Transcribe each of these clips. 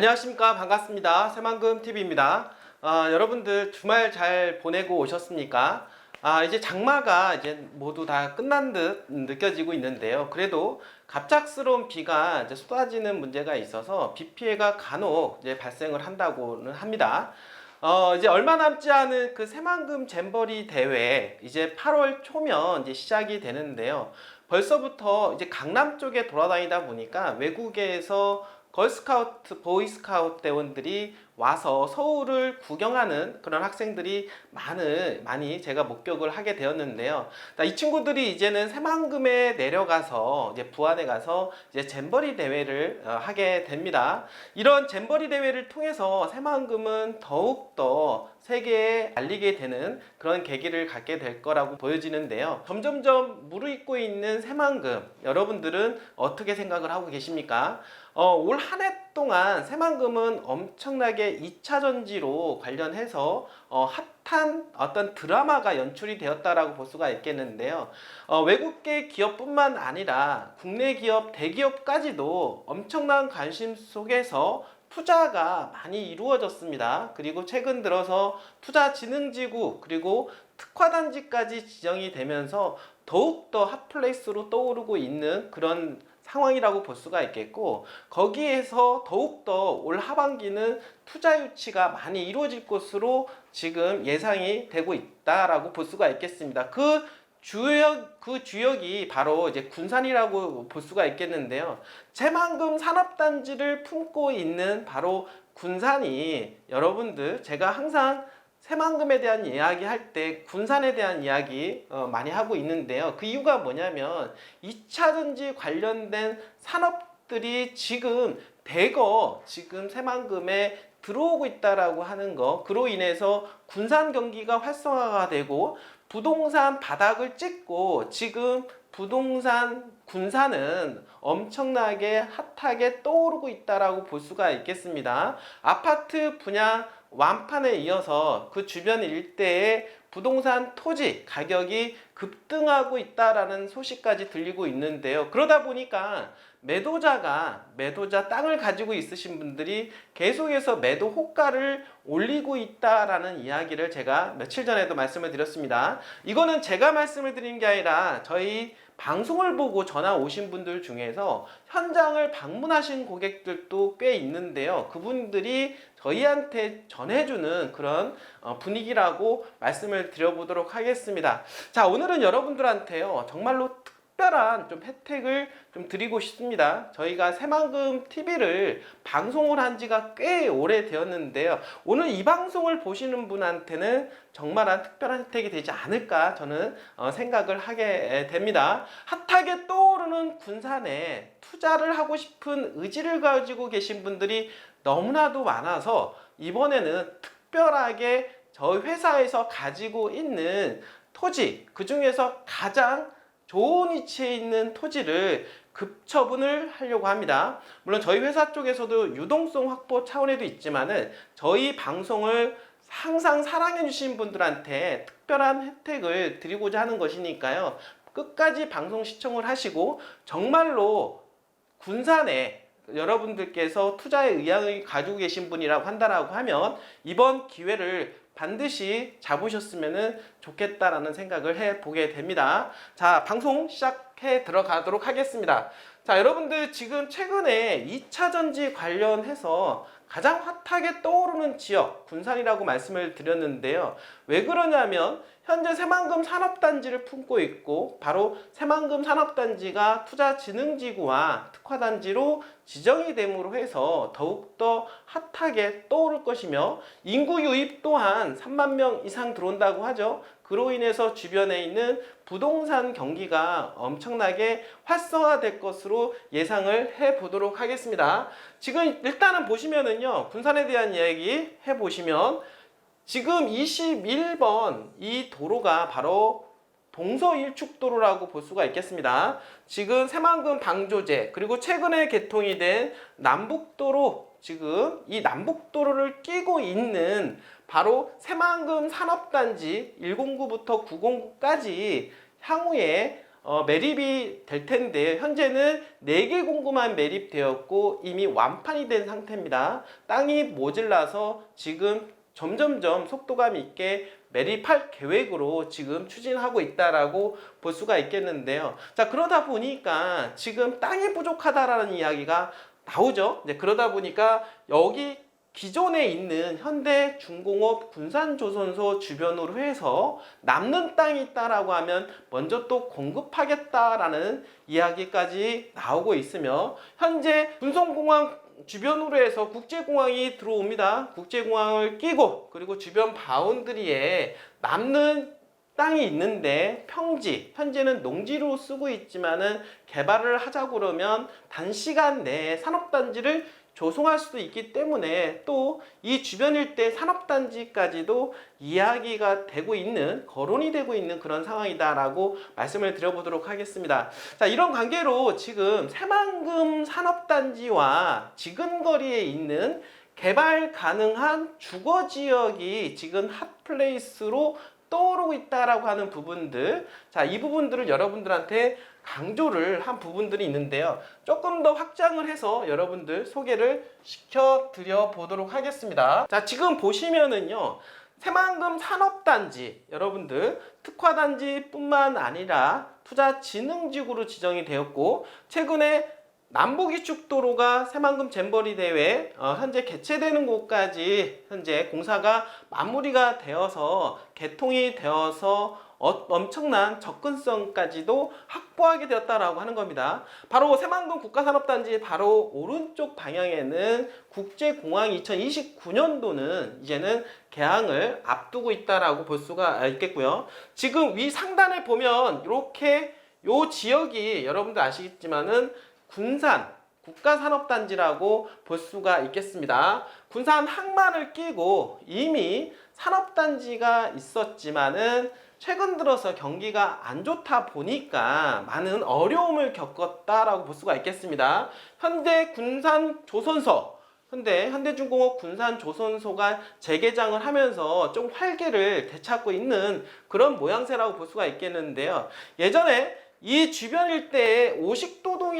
안녕하십니까 반갑습니다 새만금 TV입니다. 아, 여러분들 주말 잘 보내고 오셨습니까? 아, 이제 장마가 이제 모두 다 끝난 듯 느껴지고 있는데요. 그래도 갑작스러운 비가 이제 쏟아지는 문제가 있어서 비 피해가 간혹 이제 발생을 한다고는 합니다. 어, 이제 얼마 남지 않은 그 새만금 잼버리 대회 이제 8월 초면 이제 시작이 되는데요. 벌써부터 이제 강남 쪽에 돌아다니다 보니까 외국에서 걸스카우트, 보이스카우트 대원들이 와서 서울을 구경하는 그런 학생들이 많은, 많이 제가 목격을 하게 되었는데요. 자, 이 친구들이 이제는 새만금에 내려가서 이제 부안에 가서 이제 잼버리 대회를 어, 하게 됩니다. 이런 잼버리 대회를 통해서 새만금은 더욱더 세계에 알리게 되는 그런 계기를 갖게 될 거라고 보여지는데요. 점점점 무르익고 있는 새만금 여러분들은 어떻게 생각을 하고 계십니까? 어, 올 한 해 동안 새만금은 엄청나게 2차 전지로 관련해서 어, 핫한 어떤 드라마가 연출이 되었다라고 볼 수가 있겠는데요. 어, 외국계 기업뿐만 아니라 국내 기업, 대기업까지도 엄청난 관심 속에서 투자가 많이 이루어졌습니다. 그리고 최근 들어서 투자진흥지구 그리고 특화단지까지 지정이 되면서 더욱더 핫플레이스로 떠오르고 있는 그런 상황이라고 볼 수가 있겠고 거기에서 더욱더 올 하반기는 투자 유치가 많이 이루어질 것으로 지금 예상이 되고 있다라고 볼 수가 있겠습니다. 그 주역 그 주역이 바로 이제 군산이라고 볼 수가 있겠는데요. 새만금 산업단지를 품고 있는 바로 군산이 여러분들 제가 항상 새만금에 대한 이야기 할 때 군산에 대한 이야기 어, 많이 하고 있는데요. 그 이유가 뭐냐면 2차 전지 관련된 산업들이 지금 대거 지금 새만금에 들어오고 있다라고 하는 거 그로 인해서 군산 경기가 활성화가 되고 부동산 바닥을 찍고 지금 부동산 군산은 엄청나게 핫하게 떠오르고 있다라고 볼 수가 있겠습니다. 아파트 분양 완판에 이어서 그 주변 일대에 부동산 토지 가격이 급등하고 있다라는 소식까지 들리고 있는데요. 그러다 보니까 매도자가 매도자 땅을 가지고 있으신 분들이 계속해서 매도 호가를 올리고 있다라는 이야기를 제가 며칠 전에도 말씀을 드렸습니다. 이거는 제가 말씀을 드린 게 아니라 저희 방송을 보고 전화 오신 분들 중에서 현장을 방문하신 고객들도 꽤 있는데요. 그분들이 저희한테 전해주는 그런 어, 분위기라고 말씀을 드려보도록 하겠습니다. 자, 오늘은 여러분들한테요. 정말로 특 별한 좀 혜택을 좀 드리고 싶습니다. 저희가 새만금 TV를 방송을 한 지가 꽤 오래 되었는데요. 오늘 이 방송을 보시는 분한테는 정말한 특별한 혜택이 되지 않을까 저는 어, 생각을 하게 됩니다. 핫하게 떠오르는 군산에 투자를 하고 싶은 의지를 가지고 계신 분들이 너무나도 많아서 이번에는 특별하게 저희 회사에서 가지고 있는 토지 그 중에서 가장 좋은 위치에 있는 토지를 급처분을 하려고 합니다. 물론 저희 회사 쪽에서도 유동성 확보 차원에도 있지만은 저희 방송을 항상 사랑해 주신 분들한테 특별한 혜택을 드리고자 하는 것이니까요. 끝까지 방송 시청을 하시고 정말로 군산에 여러분들께서 투자의 의향을 가지고 계신 분이라고 한다라고 하면 이번 기회를 반드시 잡으셨으면 좋겠다라는 생각을 해 보게 됩니다. 자, 방송 시작해 들어가도록 하겠습니다. 자, 여러분들 지금 최근에 2차 전지 관련해서 가장 핫하게 떠오르는 지역 군산이라고 말씀을 드렸는데요. 왜 그러냐면 현재 새만금 산업단지를 품고 있고 바로 새만금 산업단지가 투자진흥지구와 특화단지로 지정이 됨으로 해서 더욱더 핫하게 떠오를 것이며 인구 유입 또한 3만 명 이상 들어온다고 하죠. 그로 인해서 주변에 있는 부동산 경기가 엄청나게 활성화될 것으로 예상을 해 보도록 하겠습니다. 지금 일단은 보시면은요, 군산에 대한 이야기 해 보시면 지금 21번 이 도로가 바로 동서일축도로라고 볼 수가 있겠습니다. 지금 새만금 방조제 그리고 최근에 개통이 된 남북도로 지금 이 남북도로를 끼고 있는 바로 새만금 산업단지 109부터 909까지 향후에 어, 매립이 될 텐데 현재는 4개 공구만 매립되었고 이미 완판이 된 상태입니다. 땅이 모질라서 지금 점점점 속도감 있게 매립할 계획으로 지금 추진하고 있다라고 볼 수가 있겠는데요. 자, 그러다 보니까 지금 땅이 부족하다라는 이야기가 나오죠. 이제 그러다 보니까 여기 기존에 있는 현대 중공업 군산조선소 주변으로 해서 남는 땅이 있다라고 하면 먼저 또 공급하겠다라는 이야기까지 나오고 있으며 현재 군성공항 주변으로 해서 국제공항이 들어옵니다. 국제공항을 끼고 그리고 주변 바운드리에 남는 땅이 있는데 평지 현재는 농지로 쓰고 있지만은 개발을 하자고 그러면 단시간 내에 산업단지를 조성할 수도 있기 때문에 또 이 주변 일대 산업단지까지도 이야기가 되고 있는 거론이 되고 있는 그런 상황이다라고 말씀을 드려보도록 하겠습니다. 자 이런 관계로 지금 새만금 산업단지와 지근거리에 있는 개발 가능한 주거 지역이 지금 핫플레이스로 떠오르고 있다라고 하는 부분들 자 이 부분들을 여러분들한테 강조를 한 부분들이 있는데요. 조금 더 확장을 해서 여러분들 소개를 시켜 드려 보도록 하겠습니다. 자 지금 보시면은요. 새만금 산업단지 여러분들 특화단지뿐만 아니라 투자진흥지구로 지정이 되었고 최근에 남북이축도로가 새만금 잼버리 대회 어, 현재 개최되는 곳까지 현재 공사가 마무리가 되어서 개통이 되어서 어, 엄청난 접근성까지도 확보하게 되었다라고 하는 겁니다. 바로 새만금 국가산업단지 바로 오른쪽 방향에는 국제공항 2029년도는 이제는 개항을 앞두고 있다라고 볼 수가 있겠고요. 지금 위 상단에 보면 이렇게 요 지역이 여러분들 아시겠지만은 군산 국가산업단지라고 볼 수가 있겠습니다. 군산 항만을 끼고 이미 산업단지가 있었지만은 최근 들어서 경기가 안 좋다 보니까 많은 어려움을 겪었다라고 볼 수가 있겠습니다. 현대 군산 조선소 현대 현대중공업 군산조선소가 재개장을 하면서 좀 활기를 되찾고 있는 그런 모양새라고 볼 수가 있겠는데요. 예전에 이 주변 일대에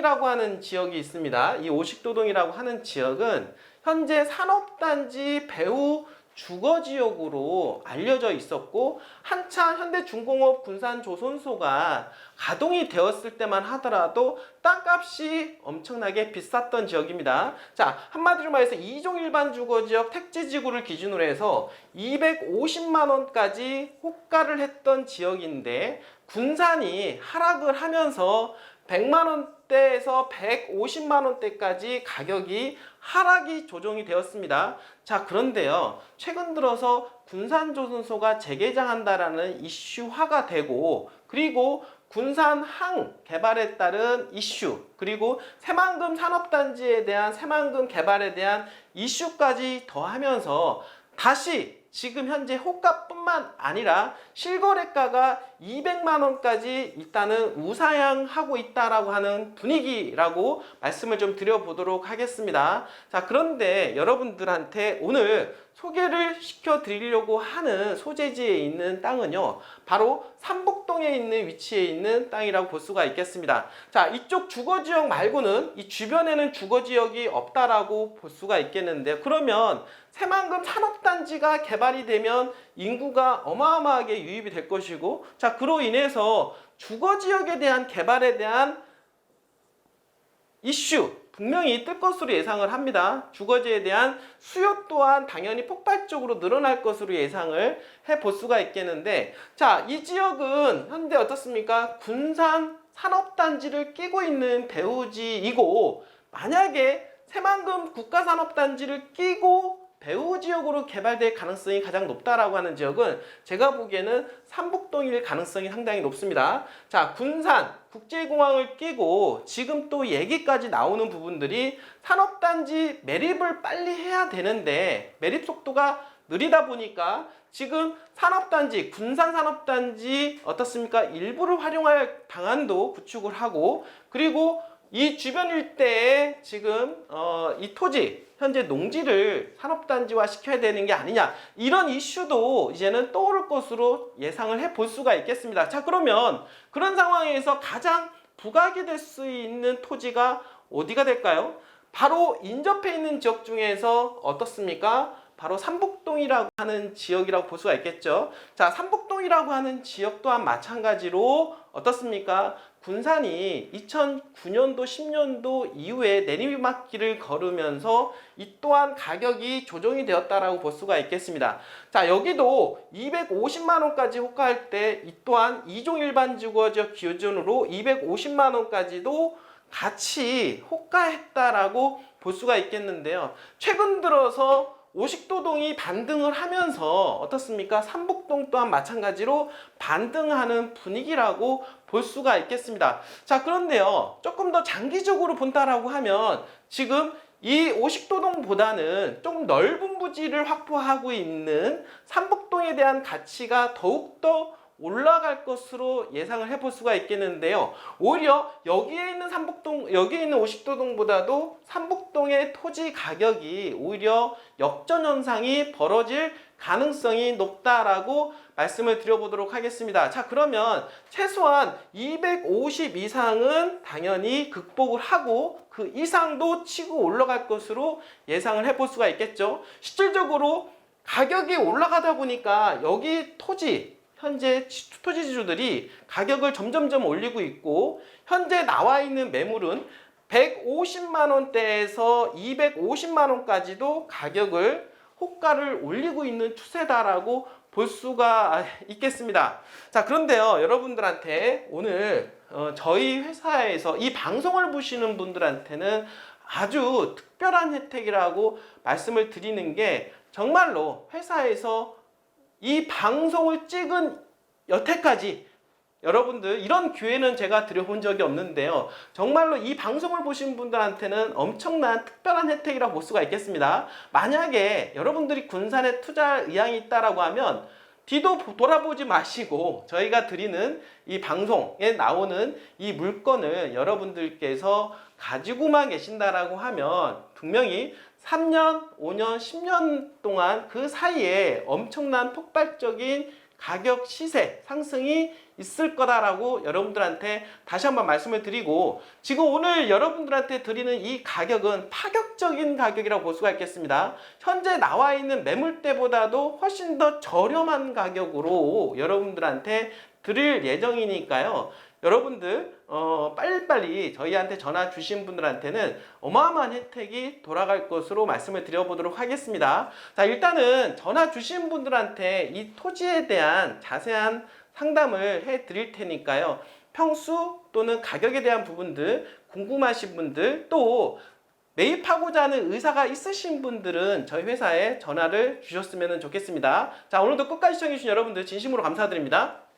오식도동이라고 하는 지역이 있습니다. 이 오식도동이라고 하는 지역은 현재 산업단지 배후 주거 지역으로 알려져 있었고 한참 현대중공업 군산조선소가 가동이 되었을 때만 하더라도 땅값이 엄청나게 비쌌던 지역입니다. 자 한마디로 말해서 이종 일반 주거 지역 택지 지구를 기준으로 해서 250만 원까지 호가를 했던 지역인데 군산이 하락을 하면서 100만 원대에서 150만 원대까지 가격이 하락이 조정이 되었습니다. 자, 그런데요. 최근 들어서 군산조선소가 재개장한다라는 이슈화가 되고 그리고 군산항 개발에 따른 이슈 그리고 새만금 산업단지에 대한 새만금 개발에 대한 이슈까지 더하면서 다시 지금 현재 호가뿐만 아니라 실거래가가 200만 원까지 일단은 우상향하고 있다라고 하는 분위기라고 말씀을 좀 드려보도록 하겠습니다. 자 그런데 여러분들한테 오늘 소개를 시켜 드리려고 하는 소재지에 있는 땅은요 바로 삼복동에 있는 위치에 있는 땅이라고 볼 수가 있겠습니다. 자 이쪽 주거지역 말고는 이 주변에는 주거지역이 없다라고 볼 수가 있겠는데 그러면 새만금 산업단지가 개발이 되면 인구가 어마어마하게 유입이 될 것이고 자 그로 인해서 주거지역에 대한 개발에 대한 이슈 분명히 뜰 것으로 예상을 합니다. 주거지에 대한 수요 또한 당연히 폭발적으로 늘어날 것으로 예상을 해 볼 수가 있겠는데 자 이 지역은 현재 어떻습니까? 군산 산업단지를 끼고 있는 배후지이고 만약에 새만금 국가산업단지를 끼고 배후 지역으로 개발될 가능성이 가장 높다라고 하는 지역은 제가 보기에는 삼북동일 가능성이 상당히 높습니다. 자, 군산 국제공항을 끼고 지금 또 얘기까지 나오는 부분들이 산업단지 매립을 빨리 해야 되는데 매립 속도가 느리다 보니까 지금 산업단지 군산 산업단지 어떻습니까? 일부를 활용할 방안도 구축을 하고 그리고 이 주변 일대에 지금 어, 이 토지 현재 농지를 산업단지화 시켜야 되는 게 아니냐 이런 이슈도 이제는 떠오를 것으로 예상을 해 볼 수가 있겠습니다. 자 그러면 그런 상황에서 가장 부각이 될 수 있는 토지가 어디가 될까요? 바로 인접해 있는 지역 중에서 어떻습니까? 바로 삼북동이라고 하는 지역이라고 볼 수가 있겠죠. 자, 삼북동이라고 하는 지역 또한 마찬가지로 어떻습니까? 군산이 2009년도, 10년도 이후에 내리막길을 걸으면서 이 또한 가격이 조정이 되었다라고 볼 수가 있겠습니다. 자, 여기도 250만 원까지 호가할 때 이 또한 2종 일반 주거 지역 기준으로 250만 원까지도 같이 호가했다라고 볼 수가 있겠는데요. 최근 들어서 오식도동이 반등을 하면서 어떻습니까? 삼북동 또한 마찬가지로 반등하는 분위기라고 볼 수가 있겠습니다. 자, 그런데요. 조금 더 장기적으로 본다라고 하면 지금 이 오식도동보다는 좀 넓은 부지를 확보하고 있는 삼북동에 대한 가치가 더욱더 올라갈 것으로 예상을 해볼 수가 있겠는데요. 오히려 여기에 있는 삼북동, 여기에 있는 오식도동보다도 삼북동의 토지 가격이 오히려 역전 현상이 벌어질 가능성이 높다라고 말씀을 드려보도록 하겠습니다. 자, 그러면 최소한 250 이상은 당연히 극복을 하고 그 이상도 치고 올라갈 것으로 예상을 해볼 수가 있겠죠. 실질적으로 가격이 올라가다 보니까 여기 토지 현재 토지주들이 가격을 점점점 올리고 있고 현재 나와 있는 매물은 150만 원대에서 250만 원까지도 가격을 호가를 올리고 있는 추세다라고 볼 수가 있겠습니다. 자, 그런데요, 여러분들한테 오늘 어, 저희 회사에서 이 방송을 보시는 분들한테는 아주 특별한 혜택이라고 말씀을 드리는 게 정말로 회사에서 이 방송을 찍은 여태까지 여러분들 이런 기회는 제가 드려본 적이 없는데요. 정말로 이 방송을 보신 분들한테는 엄청난 특별한 혜택이라고 볼 수가 있겠습니다. 만약에 여러분들이 군산에 투자할 의향이 있다라고 하면 뒤도 돌아보지 마시고 저희가 드리는 이 방송에 나오는 이 물건을 여러분들께서 가지고만 계신다라고 하면 분명히 3년, 5년, 10년 동안 그 사이에 엄청난 폭발적인 가격 시세 상승이 있을 거다라고 여러분들한테 다시 한번 말씀을 드리고 지금 오늘 여러분들한테 드리는 이 가격은 파격적인 가격이라고 볼 수가 있겠습니다. 현재 나와 있는 매물대보다도 훨씬 더 저렴한 가격으로 여러분들한테 드릴 예정이니까요. 여러분들 어, 빨리빨리 저희한테 전화 주신 분들한테는 어마어마한 혜택이 돌아갈 것으로 말씀을 드려보도록 하겠습니다. 자 일단은 전화 주신 분들한테 이 토지에 대한 자세한 상담을 해 드릴 테니까요. 평수 또는 가격에 대한 부분들 궁금하신 분들 또 매입하고자 하는 의사가 있으신 분들은 저희 회사에 전화를 주셨으면 좋겠습니다. 자 오늘도 끝까지 시청해주신 여러분들 진심으로 감사드립니다.